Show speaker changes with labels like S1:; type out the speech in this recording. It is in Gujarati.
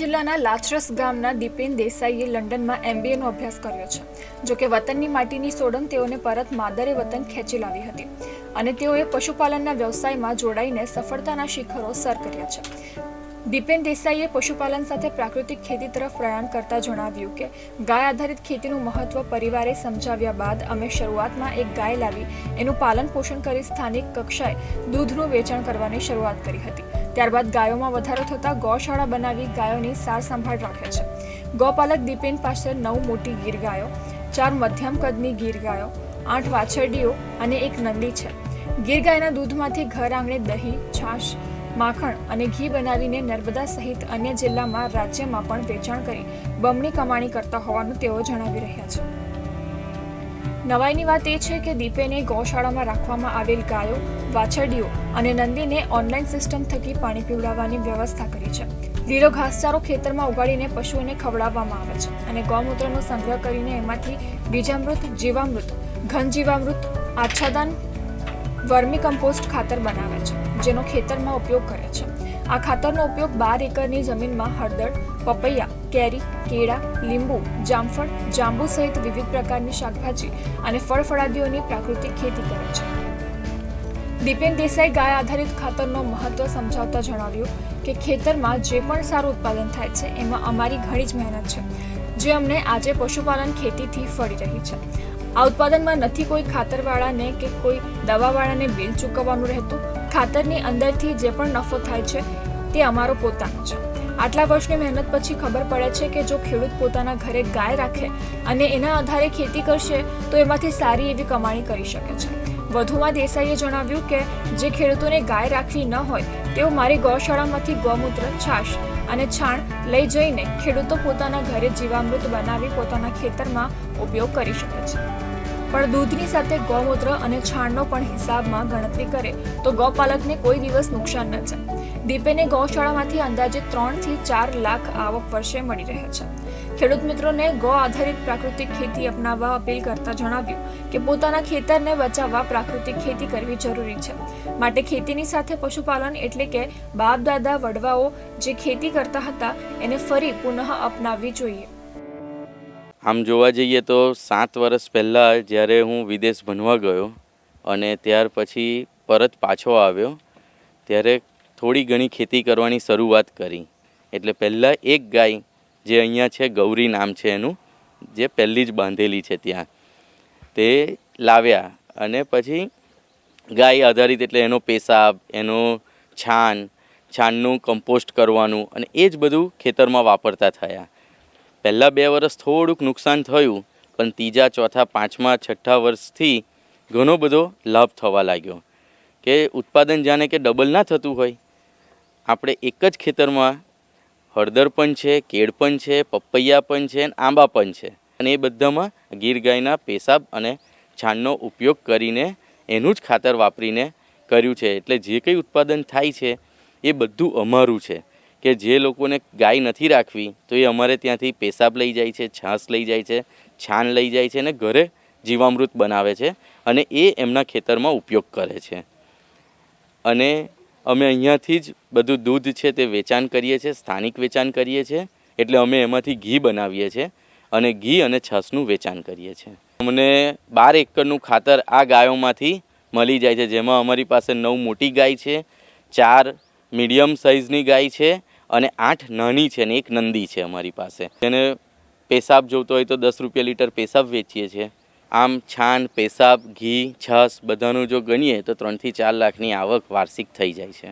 S1: જિલ્લાના લાચરસ ગામના દીપેન દેસાઈએ લંડનમાં એમબીએનો અભ્યાસ કર્યો છે. જો કે વતનની માટીની સોડમ તેઓને પરત માદરે વતન ખેંચી લાવી હતી અને તેઓએ પશુપાલનના વ્યવસાયમાં જોડાઈને સફળતાના શિખરો સર કર્યા છે. દીપેન દેસાઈએ પશુપાલન સાથે પ્રાકૃતિક ખેતી તરફ પ્રયાણ કરતા જણાવ્યું કે, ગાય આધારિત ખેતીનું મહત્વ પરિવારે સમજાવ્યા બાદ અમે શરૂઆતમાં એક ગાય લાવી, એનું પાલન પોષણ કરી સ્થાનિક કક્ષાએ દૂધનું વેચાણ કરવાની શરૂઆત કરી હતી. ત્યારબાદ ગાયોમાં વધારો થતાં ગૌશાળા બનાવી ગાયોની સાર સંભાળ રાખે છે. ગૌપાલક દીપેન પાસે નવ મોટી ગીર ગાયો, ચાર મધ્યમ કદની ગીર ગાયો, આઠ વાછરડીઓ અને એક નંદી છે. ગીર ગાયના દૂધમાંથી ઘર આંગણે દહીં, છાશ, માખણ અને ઘી બનાવીને નર્મદા સહિત અન્ય જિલ્લામાં રાજ્યમાં પણ વેચાણ કરી બમણી કમાણી કરતા હોવાનું તેઓ જણાવી રહ્યા છે. નવાઈની વાત એ છે કે દીપેને ગૌશાળામાં રાખવામાં આવેલ ગાયો, વાછરડીઓ અને નંદીને ઓનલાઈન સિસ્ટમ થકી પાણી પીવડાવવાની વ્યવસ્થા કરી છે. લીલો ઘાસચારો ખેતરમાં ઉગાડીને પશુઓને ખવડાવવામાં આવે છે અને ગૌમૂત્રનો સંગ્રહ કરીને એમાંથી બીજામૃત, જીવામૃત ઘન જીવામૃત આચ્છાદન વર્મી કમ્પોસ્ટ ખાતર બનાવે છે, જેનો ખેતરમાં ઉપયોગ કરે છે. આ ખાતરનો ઉપયોગ બાર એકરની જમીનમાં હળદર પપૈયા, કેરી, કેળા, લીંબુ, જામફળ, જાંબુ સહિત વિવિધ પ્રકારની શાકભાજી અને ફળ ફળાદીઓની પ્રાકૃતિક ખેતી કરે છે. દીપેન દેસાઈ ગાય આધારિત ખાતરનો મહત્વ સમજાવતા જણાવ્યું કે ખેતરમાં જે પણ સારું ઉત્પાદન થાય છે, એમાં અમારી ઘણી જ મહેનત છે, જે અમને આજે પશુપાલન ખેતીથી ફળી રહી છે. આ ઉત્પાદનમાં નથી કોઈ ખાતરવાળાને કે કોઈ દવાવાળાને બિલ ચૂકવવાનું રહેતું. ખાતરની અંદરથી જે પણ નફો થાય છે, તે અમારો પોતાનો છે. આટલા વર્ષની મહેનત પછી ખબર પડે છે કે જો ખેડૂત પોતાના ઘરે ગાય રાખે અને એના આધારે ખેતી કરશે, તો એમાંથી સારી એવી કમાણી કરી શકે છે. વધુમાં દેસાઈએ જણાવ્યું કે, જે ખેડૂતોને ગાય રાખવી ન હોય, તેઓ મારી ગૌશાળામાંથી ગૌમૂત્ર, છાશ અને છાણ લઈ જઈને ખેડૂતો પોતાના ઘરે જીવામૃત બનાવી પોતાના ખેતરમાં ઉપયોગ કરી શકે છે. પણ દૂધની સાથે ગૌમૂત્ર અને છાણનો પણ હિસાબમાં ગણતરી કરે, તો ગૌપાલકને કોઈ દિવસ નુકસાન ન જાય દીપેને ગૌશાળામાંથી અંદાજે ત્રણથી ચાર લાખ આવક વર્ષે મળી રહે છે. ખેડૂત મિત્રોને ગૌ આધારિત પ્રાકૃતિક ખેતી અપનાવવા અપીલ કરતા જણાવ્યું કે પોતાના ખેતરને બચાવવા પ્રાકૃતિક ખેતી કરવી જરૂરી છે. માટે ખેતીની સાથે પશુપાલન એટલે કે બાપ, દાદા, વડવાઓ જે ખેતી કરતા હતા, એને ફરી પુનઃ અપનાવવી જોઈએ.
S2: આમ જોવા જઈએ તો સાત વર્ષ પહેલાં જ્યારે હું વિદેશ ભણવા ગયો અને ત્યાર પછી પરત પાછો આવ્યો, ત્યારે થોડી ઘણી ખેતી કરવાની શરૂઆત કરી. એટલે પહેલાં એક ગાય જે અહીંયા છે, ગૌરી નામ છે એનું, જે પહેલી જ બાંધેલી છે ત્યાં. તે લાવ્યા અને પછી ગાય આધારિત એટલે એનો પેશાબ, એનો છાણ છાણનું કમ્પોસ્ટ કરવાનું અને એ જ બધું ખેતરમાં વાપરતા થયા. પહેલાં બે વર્ષ થોડુંક નુકસાન થયું, પણ ત્રીજા, ચોથા, પાંચમા, છઠ્ઠા વર્ષથી ઘણો બધો લાભ થવા લાગ્યો. કે ઉત્પાદન જાણે કે ડબલ ના થતું હોય. આપણે એક જ ખેતરમાં હળદર પણ છે, કેળ પણ છે, પપૈયા પણ છે અને આંબા પણ છે. અને એ બધામાં ગીર ગાયના પેશાબ અને છાણનો ઉપયોગ કરીને એનું જ ખાતર વાપરીને કર્યું છે. એટલે જે કંઈ ઉત્પાદન થાય છે, એ બધું અમારું છે. કે જે લોકોને ગાય નથી રાખવી, તો એ અમારે ત્યાંથી પેશાબ લઈ જાય છે, છાશ લઈ જાય છે, છાણ લઈ જાય છે અને ઘરે જીવામૃત બનાવે છે અને એ એમના ખેતરમાં ઉપયોગ કરે છે. અને અમે અહીંયાથી જ બધું દૂધ છે તે વેચાણ કરીએ છીએ, સ્થાનિક વેચાણ કરીએ છીએ, એટલે અમે એમાંથી ઘી બનાવીએ છીએ અને ઘી અને છસનું વેચાણ કરીએ છીએ. અમને બાર એકરનું ખાતર આ ગાયોમાંથી મળી જાય છે, જેમાં અમારી પાસે નવ મોટી ગાય છે, ચાર મીડિયમ સાઇઝની ગાય છે અને આઠ નાની છે ને એક નંદી છે અમારી પાસે. તેને પેશાબ જોતો હોય તો દસ રૂપિયા લીટર પેશાબ વેચીએ છીએ. આમ, છાન, પેશાબ, ઘી, છાશ બધાનું જો ગણીએ તો ત્રણથી ચાર લાખની આવક વાર્ષિક થઈ જાય છે.